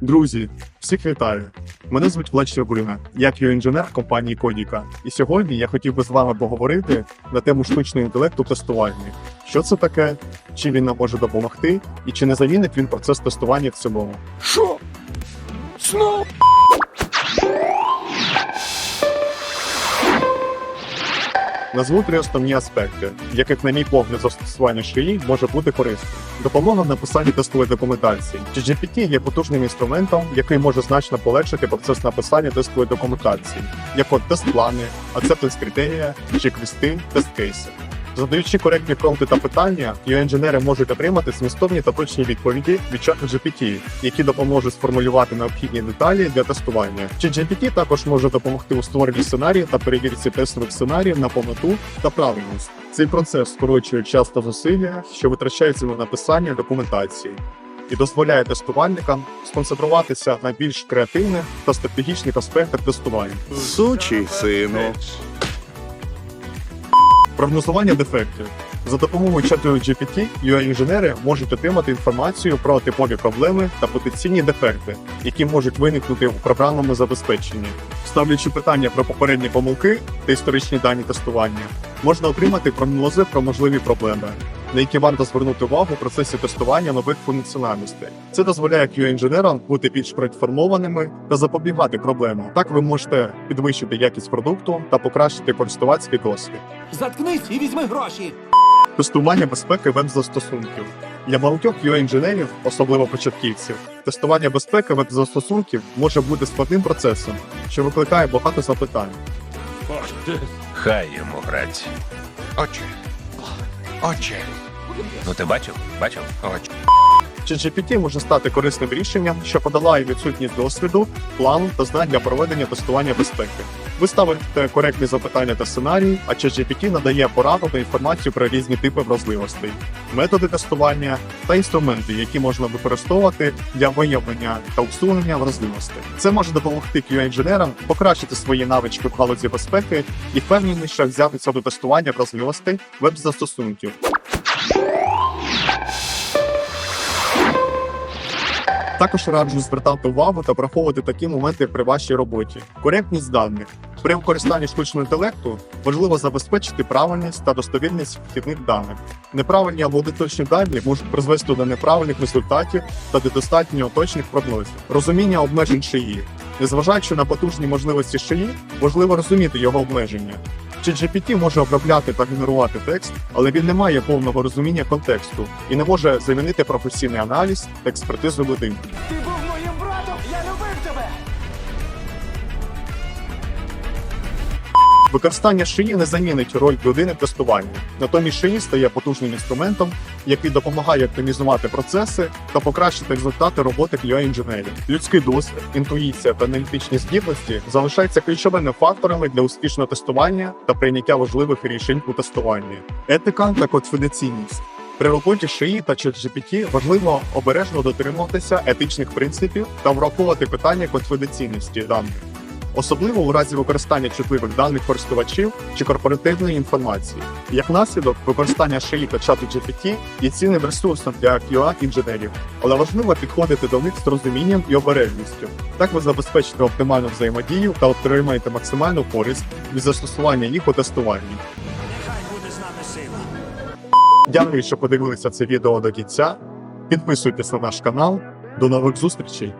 Друзі, всіх вітаю! Мене звуть Влад Щербурина, я інженер компанії Кодіка. І сьогодні я хотів би з вами поговорити на тему штучного інтелекту тестування. Що це таке, чим він нам може допомогти, і чи не замінить він процес тестування в цілому. Що? Знов? Назву три основні аспекти, яких, на мій погляд, застосування шиї може бути корисним. Допомога в написанні тестової документації. GPT є потужним інструментом, який може значно полегшити процес написання тестової документації, як от тест-плани, acceptance критерія, чек-листи, тест-кейси. Задаючи коректні промпти та питання, інженери можуть отримати змістовні та точні відповіді від чату GPT, які допоможуть сформулювати необхідні деталі для тестування. Чи GPT також може допомогти у створенні сценаріїв та перевірці тестових сценаріїв на повноту та правильність. Цей процес скорочує час та зусилля, що витрачаються на написання документації. І дозволяє тестувальникам сконцентруватися на більш креативних та стратегічних аспектах тестування. Сучий сину. Прогнозування дефектів. За допомогою чату GPT UI-інженери можуть отримати інформацію про типові проблеми та потенційні дефекти, які можуть виникнути у програмному забезпеченні. Ставлячи питання про попередні помилки та історичні дані тестування, можна отримати прогнози про можливі проблеми, на які варто звернути увагу в процесі тестування нових функціональностей. Це дозволяє QA-інженерам бути більш проінформованими та запобігати проблемам. Так ви можете підвищити якість продукту та покращити користувацький досвід. Заткнись і візьми гроші. Тестування безпеки веб-застосунків. Для багатьох UI-інженерів, особливо початківців, тестування безпеки веб-застосунків може бути складним процесом, що викликає багато запитань. Хай йому грать. Очі. Очі. Ну ти бачив? Бачив? Очі. Чи GPT може стати корисним рішенням, що подолає відсутність досвіду, плану та знань для проведення тестування безпеки. Ви ставите коректні запитання та сценарії, а ChatGPT надає пораду та інформацію про різні типи вразливостей, методи тестування та інструменти, які можна використовувати для виявлення та усунення вразливостей. Це може допомогти QA-інженерам покращити свої навички в галузі безпеки і впевненіше взятися до тестування вразливостей веб-застосунків. Також раджу звертати увагу та враховувати такі моменти при вашій роботі. Коректність даних. При використанні штучного інтелекту важливо забезпечити правильність та достовірність вхідних даних. Неправильні або неточні дані можуть призвести до неправильних результатів та недостатньо точних прогнозів. Розуміння обмежень шиї. Незважаючи на потужні можливості шиї, важливо розуміти його обмеження. Чи GPT може обробляти та генерувати текст, але він не має повного розуміння контексту і не може замінити професійний аналіз та експертизу людини. Використання шиї не замінить роль людини в тестуванні. Натомість шиї стає потужним інструментом, який допомагає оптимізувати процеси та покращити результати роботи QA-інженерів. Людський досвід, інтуїція та аналітичні здібності залишаються ключовими факторами для успішного тестування та прийняття важливих рішень у тестуванні. Етика та конфіденційність. При роботі шиї та ChatGPT важливо обережно дотримуватися етичних принципів та враховувати питання конфіденційності даних особливо у разі використання чутливих даних користувачів чи корпоративної інформації. Як наслідок, використання шиї та чату GPT є цінним ресурсом для QA інженерів, але важливо підходити до них з розумінням і обережністю. Так ви забезпечите оптимальну взаємодію та отримаєте максимальну користь від застосування їх у тестуванні. Нехай буде з нами сила. Дякую, що подивилися це відео до кінця. Підписуйтесь на наш канал. До нових зустрічей!